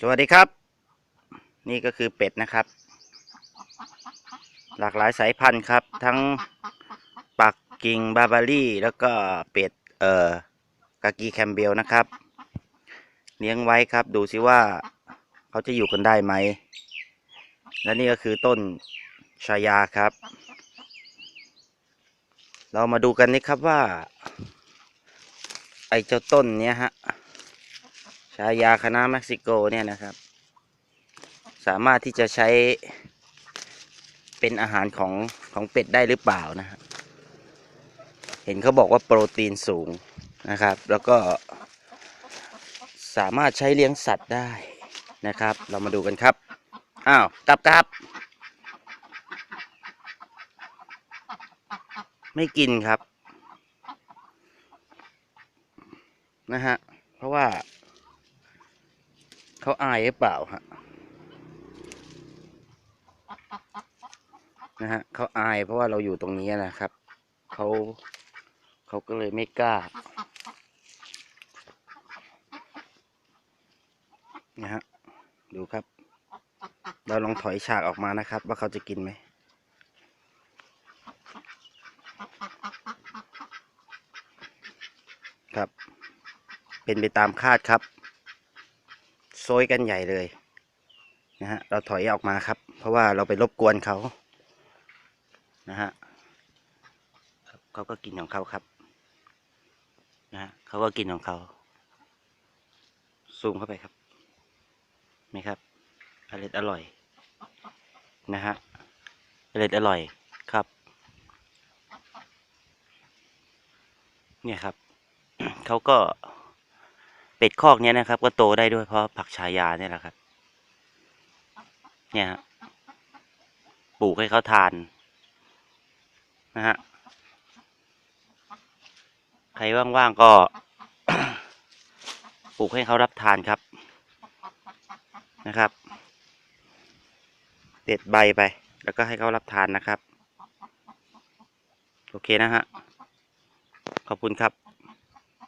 สวัสดีครับ นี่ก็คือเป็ดนะครับ หลากหลายสายพันธุ์ครับ ทั้งปักกิ่งบาบารี่แล้วก็เป็ดเอ่อกากีแคมเบลนะครับ เลี้ยงไว้ครับ ดูสิว่าเขาจะอยู่กันได้ไหม และนี่ก็คือต้นชายาครับ เรามาดูกันนี่ครับว่า ไอเจ้าต้นเนี้ยฮะ ชายาคณะเม็กซิโกเนี่ยนะครับ สามารถที่จะใช้เป็นอาหารของของเป็ดได้หรือเปล่านะฮะเห็นเขาบอกว่าโปรตีนสูงนะครับ แล้วก็สามารถใช้เลี้ยงสัตว์ได้นะครับ เรามาดูกันครับอ้าวกลับกลับไม่กินครับนะฮะเพราะว่า เขาอายหรือเปล่าฮะนะฮะเขาอายเพราะว่าเราอยู่ตรงนี้นะครับเขาเขาก็เลยไม่กล้านะฮะดูครับ เราลองถอยฉากออกมานะครับ ว่าเขาจะกินไหมครับ เป็นไปตามคาดครับ โซยกันใหญ่เลยนะฮะเราถอยออกมาครับ เพราะว่าเราไปรบกวนเขานะฮะเขาก็กินของเขาครับนะฮะเขาก็กินของเขาซูมเข้าไปครับนี่ครับอร่อยอร่อยนะฮะอร่อยอร่อยครับ เนี่ยครับเขาก็ เป็ดคอกเนี้ยนะครับ ก็โตได้ด้วยเพราะผักชายาเนี่ยแหละครับ เนี่ยปลูกให้เขาทานนะฮะใครว่างๆก็ปลูกให้เขารับทานครับนะครับ เด็ดใบไป แล้วก็ให้เขารับทานนะครับ โอเคนะฮะ ขอบคุณครับ